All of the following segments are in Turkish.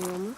kullanımı.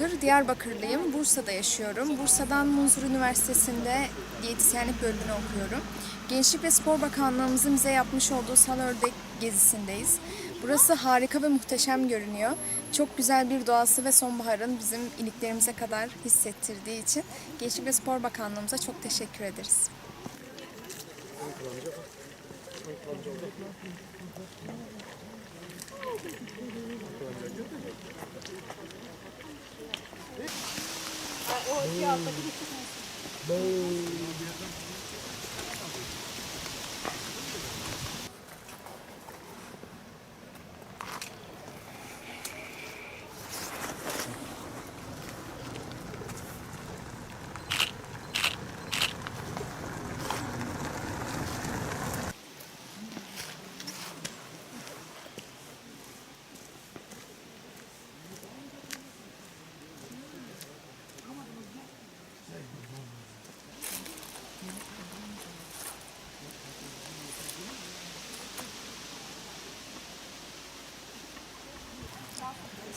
Diyarbakır, Diyarbakırlıyım. Bursa'da yaşıyorum. Bursa'dan Munzur Üniversitesi'nde diyetisyenlik bölümünü okuyorum. Gençlik ve Spor Bakanlığımızın bize yapmış olduğu Sal Ördek gezisindeyiz. Burası harika ve muhteşem görünüyor. Çok güzel bir doğası ve sonbaharın bizim iliklerimize kadar hissettirdiği için Gençlik ve Spor Bakanlığımıza çok teşekkür ederiz. Ee, o iki alttaki bir şey. kısmı.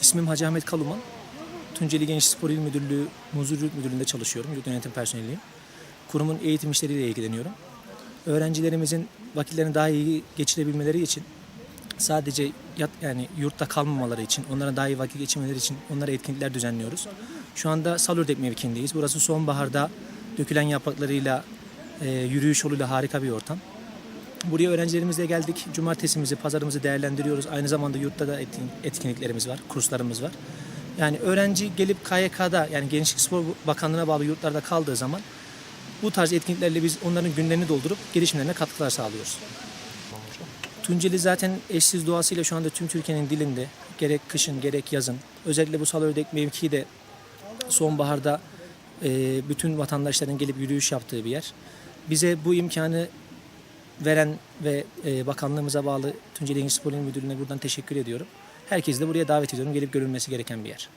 İsmim Hacı Ahmet Kaluman. Tunceli Genç Spor İl Müdürlüğü Muzur Yurt Müdürlüğü'nde çalışıyorum. Yurt yönetim personeliyim. Kurumun eğitim işleriyle ilgileniyorum. Öğrencilerimizin vakitlerini daha iyi geçirebilmeleri için sadece yat, yani yurtta kalmamaları için, onlara daha iyi vakit geçirmeleri için onlara etkinlikler düzenliyoruz. Şu anda Salürdek mevkiindeyiz. Burası sonbaharda dökülen yapraklarıyla, e, yürüyüş yoluyla harika bir ortam. Buraya öğrencilerimizle geldik. Cumartesimizi, pazarımızı değerlendiriyoruz. Aynı zamanda yurtta da etkin- etkinliklerimiz var, kurslarımız var. Yani öğrenci gelip KYK'da yani Gençlik Spor Bakanlığı'na bağlı yurtlarda kaldığı zaman bu tarz etkinliklerle biz onların günlerini doldurup gelişimlerine katkılar sağlıyoruz. Tunceli zaten eşsiz doğasıyla şu anda tüm Türkiye'nin dilinde gerek kışın gerek yazın özellikle bu Salördek mevkii de sonbaharda bütün vatandaşların gelip yürüyüş yaptığı bir yer. Bize bu imkanı veren ve e, bakanlığımıza bağlı Tunceli Genç Spor Müdürlüğü'ne buradan teşekkür ediyorum. Herkesi de buraya davet ediyorum. Gelip görülmesi gereken bir yer.